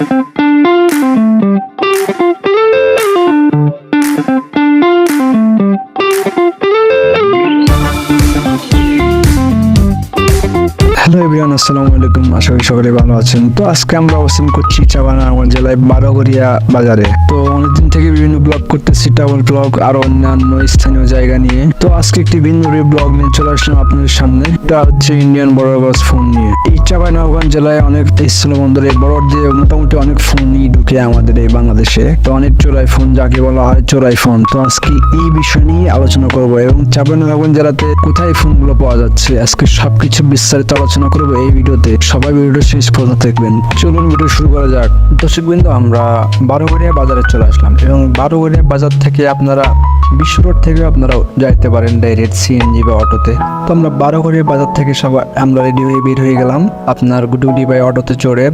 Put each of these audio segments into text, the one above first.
Thank you. Hello everyone, আসসালামু আলাইকুম। আশা করি সকলে ভালো আছেন। তো আজকে আমরা অবস্থান করছি চাবানাগঞ্জ জেলায় বারোঘরিয়া বাজারে। তো অনেকদিন থেকে বিভিন্ন ব্লগ করতেছি ট্রাভেল ব্লগ আর অন্যান্য স্থানীয় জায়গা নিয়ে। তো আজকে একটি ভিন্ন ব্লগ নিয়ে চলে আসলাম আপনাদের সামনে। এটা হচ্ছে ইন্ডিয়ান বড়বাস ফোন নিয়ে। এই চাবানাগঞ্জ জেলায় অনেক স্থল বন্দরে বড় দিয়ে মোটামুটি অনেক ফোনই ঢুকে আমাদের এই বাংলাদেশে। তো অনেক চোরাই ফোন যাকে বলা হয় চোরাই ফোন তো আজকে এই বিষয় নিয়ে আলোচনা করব এবং চাবানাগঞ্জ জেলাতে কোথায় ফোনগুলো পাওয়া যাচ্ছে, আজকে সবকিছু বিস্তারিত আলোচনা করব এই ভিডিওতে। সবাই ভিডিওটা শেষ পর্যন্ত দেখবেন। চলুন ভিডিও শুরু করা যাক। দর্শক বিন্দু আমরা বারোগড়িয়া বাজারে চলে আসলাম এবং বারোগড়িয়া বাজার থেকে আপনারা বিশ্ব রোড থেকে আপনারা যাইতে পারেন ডাইরেক্ট সিএনজি বা অটোতে। তো আমরা বারোগড়িয়া বাজার থেকে সবাই আমরা রেডি হয়ে বের হয়ে গেলাম আপনার গুডুগুডি বাই অটোতে চড়ে।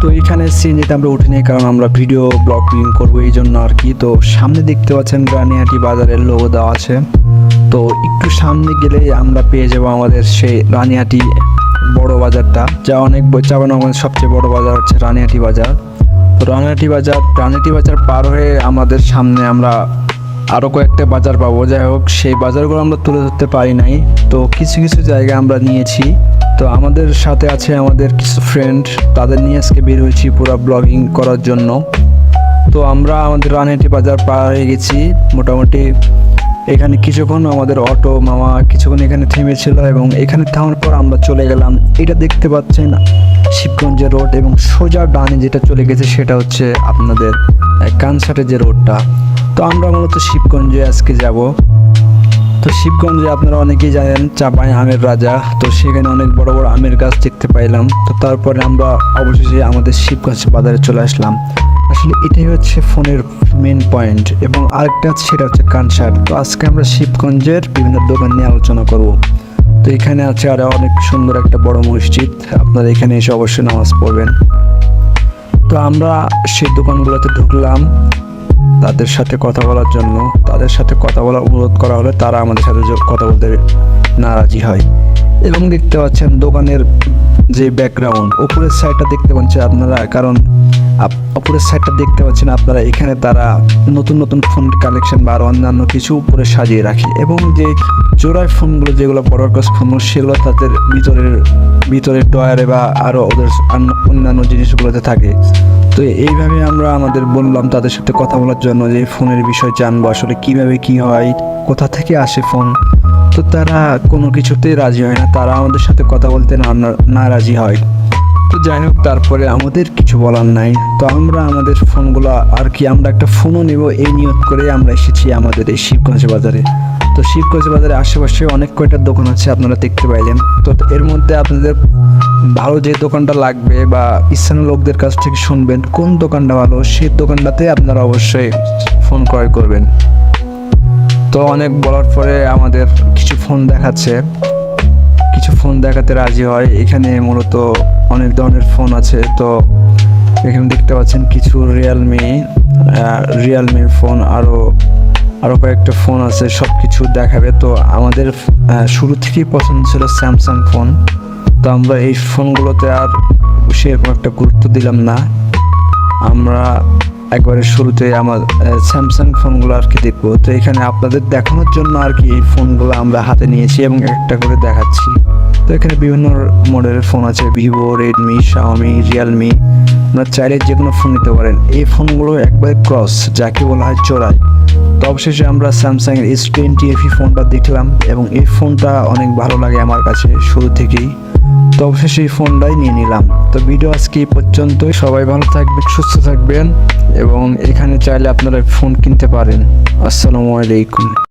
তো এখানে সিএনজিতে আমরা উঠিনি কারণ আমরা ভিডিও ব্লগিং করব এই জন্য আর কি। তো সামনে দেখতে পাচ্ছেন রানিহাটি বাজারের লোগো দেওয়া আছে। তো একটু সামনে গেলেই আমরা পেয়ে যাব আমাদের সেই রানিহাটি বড় বাজারটা, যা অনেক চাবানগঞ্জ সবচেয়ে বড় বাজার হচ্ছে রানিয়াটি বাজার। তো রানিহাটি বাজার রানিহাটি বাজার পার হয়ে আমাদের সামনে আমরা আরও কয়েকটা বাজার পাবো। যাই হোক, সেই বাজারগুলো আমরা তুলে ধরতে পারি নাই। তো কিছু কিছু জায়গা আমরা নিয়েছি। তো আমাদের সাথে আছে আমাদের কিছু ফ্রেন্ড তাদের নিয়ে আজকে বের হয়েছি পুরো ব্লগিং করার জন্য। তো আমরা আমাদের রানহেটি বাজার পার হয়ে গেছি। মোটামুটি এখানে কিছুক্ষণ আমাদের অটো, মামা কিছুক্ষণ এখানে থেমেছিল এবং এখানে থামার পর আমরা চলে গেলাম। এটা দেখতে পাচ্ছেন শিবগঞ্জের রোড এবং সোজা ডানে যেটা চলে গেছে সেটা হচ্ছে আপনাদের কানসাটের যে রোডটা। তো আমরা মূলত শিবগঞ্জে আজকে যাব। তো শিবগঞ্জে আপনারা অনেকেই জানেন চাপাই আমের রাজা। তো সেখানে অনেক বড় বড় আমের গাছ দেখতে পাইলাম। তো তারপরে আমরা অবশেষে আমাদের শিবগঞ্জ বাজারে চলে আসলাম। আসলে এটাই হচ্ছে ফোনের মেন পয়েন্ট এবং আরেকটা সেটা হচ্ছে কানসার। তো আজকে আমরা শিবগঞ্জের বিভিন্ন দোকান নিয়ে আলোচনা করব। তো এখানে আছে আরও অনেক সুন্দর একটা বড় মসজিদ। আপনারা এখানে এসে অবশ্যই নামাজ পড়বেন। তো আমরা সেই দোকানগুলোতে ঢুকলাম। তাদের সাথে কথা বলার জন্য, তাদের সাথে কথা বলার অনুরোধ করা হলে তারা আমাদের সাথে কথা বলতে নারাজি হয়। এবং দেখতে পাচ্ছেন দোকানের যে ব্যাকগ্রাউন্ড উপরের সাইডটা দেখতে পাচ্ছেন আপনারা, কারণ উপরের সাইডটা দেখতে পাচ্ছেন আপনারা, এখানে তারা নতুন নতুন ফোন কালেকশন বা আরও অন্যান্য কিছু উপরে সাজিয়ে রাখে। এবং যে জোড়ায় ফোনগুলো যেগুলো বড় ফোন সেগুলো তাদের ভিতরের ভিতরের ডয়ারে বা আরও ওদের অন্য- অন্যান্য জিনিসগুলোতে থাকে। তো এইভাবে আমরা আমাদের বললাম তাদের সাথে কথা বলার জন্য যে ফোনের বিষয় জানব, আসলে কীভাবে কি হয়, কোথা থেকে আসে ফোন। তো তারা কোনো কিছুতেই রাজি হয় না, তারা আমাদের সাথে কথা বলতে না রাজি হয়। তো যাই হোক, তারপরে আমাদের কিছু বলার নাই। তো আমরা আমাদের ফোনগুলো আর কি, আমরা একটা ফোনও নেব এই নিয়ত করে আমরা এসেছি আমাদের এই শিবগঞ্জ বাজারে। তো শিবগঞ্জ বাজারে আশেপাশে অনেক কয়টা দোকান আছে আপনারা দেখতে পাইলেন। তো এর মধ্যে আপনাদের ভালো যে দোকানটা লাগবে বা স্থানীয় লোকদের কাছ থেকে শুনবেন, কোন দোকানটা ভালো, সেই দোকানটাতে আপনারা অবশ্যই ফোন ক্রয় করবেন। তো অনেক বলার পরে আমাদের কিছু ফোন দেখাচ্ছে। ফোন দেখাতে রাজি হয়। এখানে মূলত অনেক ধরনের ফোন আছে। তো এখানে দেখতে পাচ্ছেন কিছু রিয়েলমি রিয়েলমির ফোন আরও আরও কয়েকটা ফোন আছে সব কিছু দেখাবে। তো আমাদের শুরু থেকেই পছন্দ ছিল স্যামসাং ফোন। তো আমরা এই ফোনগুলোতে আর সেরকম একটা গুরুত্ব দিলাম না। আমরা একবারে শুরুতে আমার স্যামসাং ফোনগুলো আর কি দেখব। তো এখানে আপনাদের দেখানোর জন্য আর কি এই ফোনগুলো আমরা হাতে নিয়েছি এবং একটা করে দেখাচ্ছি। তো এখানে বিভিন্ন মডেলের ফোন আছে ভিভো রেডমি শাওমি রিয়েলমি আপনার চাইলে যে কোনো ফোন নিতে পারেন। এই ফোনগুলো একবারে ক্রস যাকে বলা হয় চোরাই। তো অবশেষে আমরা স্যামসাং এর এস টোয়েন্টি এফি ফোনটা দেখলাম এবং এই ফোনটা অনেক ভালো লাগে আমার কাছে শুরু থেকেই। তো অবশেষে এই ফোনটাই নিয়ে নিলাম। তো ভিডিও আজকে এই পর্যন্তই। সবাই ভালো থাকবেন, সুস্থ থাকবেন এবং এখানে চাইলে আপনারা ফোন কিনতে পারেন। আসসালামু আলাইকুম।